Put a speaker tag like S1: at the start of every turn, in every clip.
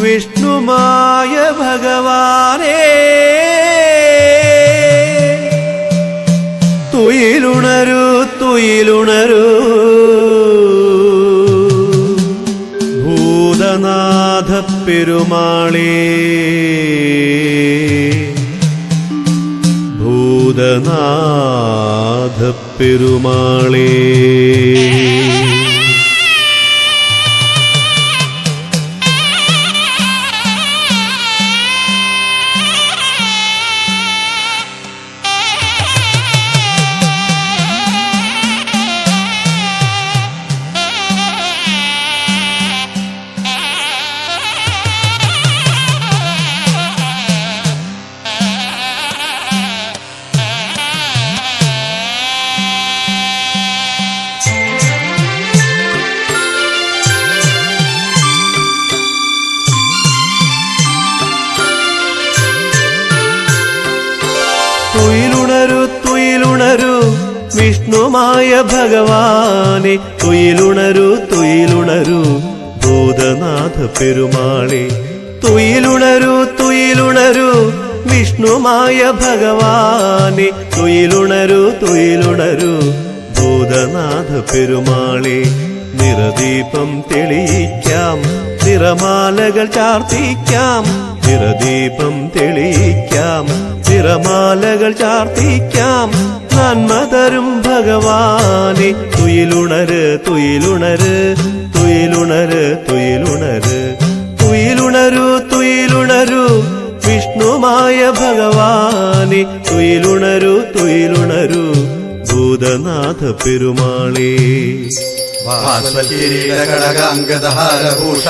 S1: വിഷ്ണുമായ ഭഗവാനേ. തുയിലുണരു തുയിലുണരു. ഭൂതനാഥ പെരുമാളേ ഭൂതനാഥ പെരുമാളേ വിഷ്ണുമായ ഭഗവാനെ തുയിലുണരു തുയിലുണരു ഭൂതനാഥ പെരുമാളെ. തുയിലുണരു തുയിലുണരു വിഷ്ണുമായ ഭഗവാനെ തുയിലുണരു തുയിലുണരു ഭൂതനാഥ പെരുമാളെ. നിറദീപം തെളിയിക്കാം നിറമാലകൾ ചാർത്തിക്കാം നിറദീപം തെളിയിക്കാം നിറമാലകൾ ചാർത്തിക്കാം നന്മതരും ഭഗവാനെ. തുയിലുണര് തുയിലുണര് തുയിലുണര് തുയിലുണര്. തുയിലുണരു തുയിലുണരു വിഷ്ണുമായ ഭഗവാനെ. തുയിലുണരു തുയിലുണരു ഭൂതനാഥ പെരുമാളേ.
S2: ഭാസ്വൽക്കിരീടകടകാംഗദഹാരഭൂഷ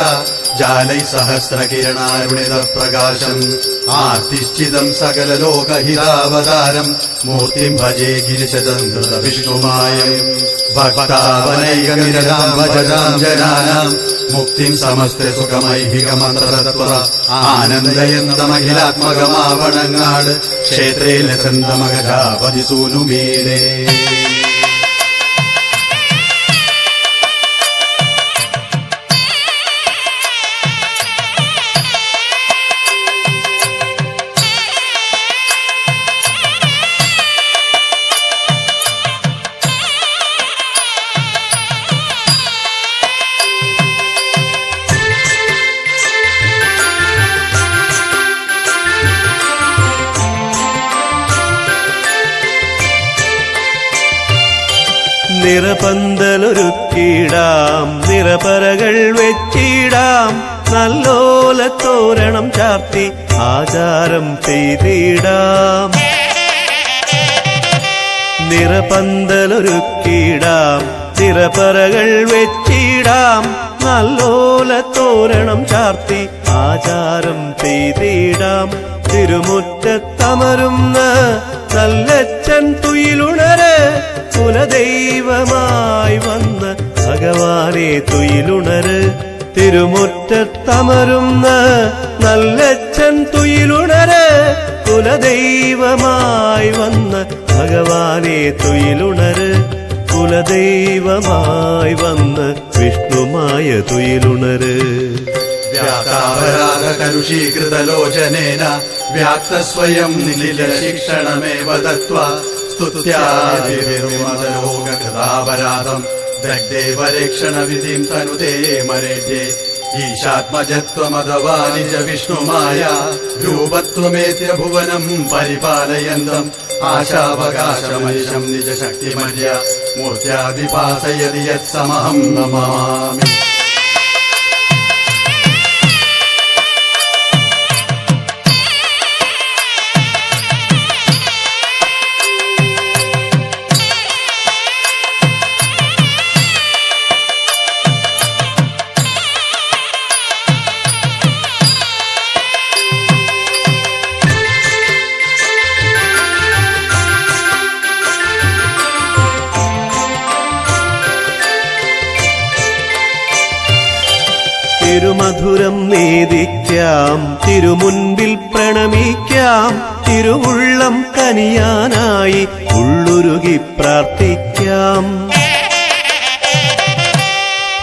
S2: ജാലൈ സഹസ്രകിരണാരുണിത പ്രകാശം ആർത്തിശ്ചിതം സകലലോകഹിതാവതാരം. മൂർത്തിം ഭജേ ഗിരിശതന്ത്രത വിഷ്ണുമായം ഭക്താവനൈകാം ഭജതാം ജനാനാം. മുക്തിം സമസ്ത സുഖമൈഹികമന്ത്രതത്വ. ആനന്ദയന്തമഖിലാത്മകമാവണങ്ങാട്. ക്ഷേത്രേ ലസന്തമഗജാപതി സൂനുമീലേ
S1: നിറപന്തലൊരുക്കിടാം നിറപറകൾ വെച്ചിടാം. നല്ലോല തോരണം ചാർത്തി ആചാരം ചെയ്തിടാം. നിറപന്തലൊരുക്കിയിടാം. നിറപറകൾ വെച്ചിടാം. നല്ലോല തോരണം ചാർത്തി ആചാരം ചെയ്തിടാം. തിരുമുറ്റത്തമരുന്ന നല്ലച്ചൻ തുയിലുണര് കുലദൈവമായി വന്ന ഭഗവാനെ തുയിലുണര്. തിരുമുറ്റത്തമരുന്ന നല്ലച്ചൻ തുയിലുണര് കുലദൈവമായി വന്ന ഭഗവാനെ തുയിലുണര്. കുലദൈവമായി വന്ന് വിഷ്ണുമായ തുയിലുണര്.
S2: വ്യാതാപരാഗകലുഷീകൃതലോചനേന വ്യാക്തസ്വയം നിലിലശിക്ഷണമേവ ദത്വാ. സ്തുത്യാദിവിമതലോകകൃതാപരാധം ദഗ്ധേവരേക്ഷണവിധിം തനുതേ മരേജേ ഈശാത്മജത്വമതവാനി ച വിഷ്ണുമായ രൂപത്വമേത്യ ഭുവനം പരിപാലയന്തം. ആശാവകാശമനിശം നിജ ശക്തിമര്യ മൂർത്യാദിപാസയതി യത്സമഹം നമാമി.
S1: തിരുമധുരം നേദിക്കാം തിരുമുൻപിൽ പ്രണമിക്കാം തിരുവുള്ളം കനിയാനായി ഉള്ളുരുകി പ്രാർത്ഥിക്കാം.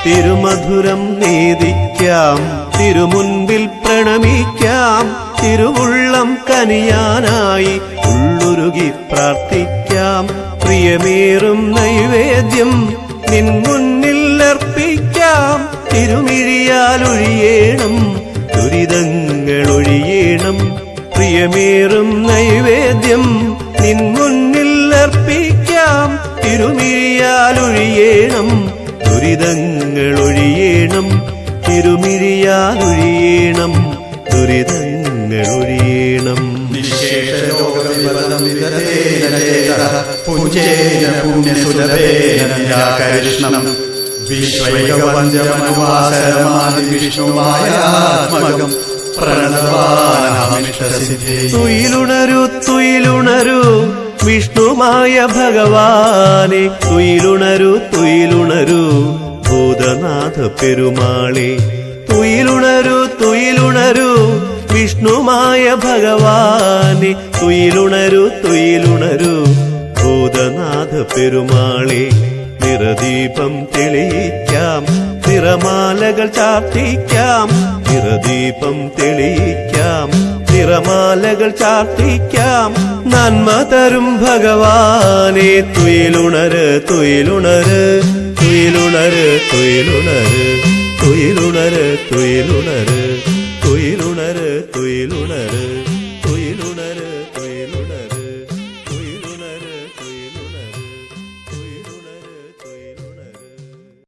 S1: തിരുമധുരം നേദിക്കാം തിരുമുൻപിൽ പ്രണമിക്കാം തിരുവുള്ളം കനിയാനായി ഉള്ളുരുകി പ്രാർത്ഥിക്കാം. പ്രിയമേറും നൈവേദ്യം നിൻ മുന്നിൽ അർപ്പിക്കാം. തിരുമിഴിയാലൊഴിയേണം ദുരിതങ്ങളൊഴിയേണം പ്രിയമേറും നൈവേദ്യം നിൻ മുന്നിൽ അർപ്പിക്കാം. തിരുമിഴിയാലൊഴിയേണം ദുരിതങ്ങളൊഴിയേണം തിരുമിഴിയാലൊഴിയേണം ദുരിതങ്ങളൊഴിയേണം
S2: പൂജേന പുണ്യസുലഭേന കൃഷ്ണം പ്രണവാനാമിഷ്ടസിദ്ധി
S1: തുയിലുണരൂ തുയിലുണരൂ വിഷ്ണുമായ ഭഗവാനെ. തുയിലുണരു തുയിലുണരു ഭൂതനാഥ പെരുമാളെ. തുയിലുണരു തുയിലുണരു വിഷ്ണുമായ ഭഗവാനെ. തുയിലുണരു തുയിലുണരു ഭൂതനാഥ പെരുമാളെ. നിറദീപം തെളിയിക്കാം. തിരമാലകൾ ചാർത്തിക്കാം. തിരദീപം തെളിയിക്കാം. തിരമാലകൾ ചാർത്തിക്കാം. നന്മ തരും ഭഗവാനെ തുയിലുണര് തുയിലുണര്. തുയിലുണര് തുയിലുണര്. തുയിലുണര് തുയിലുണര്. തുയിലുണര് തുയിലുണര്.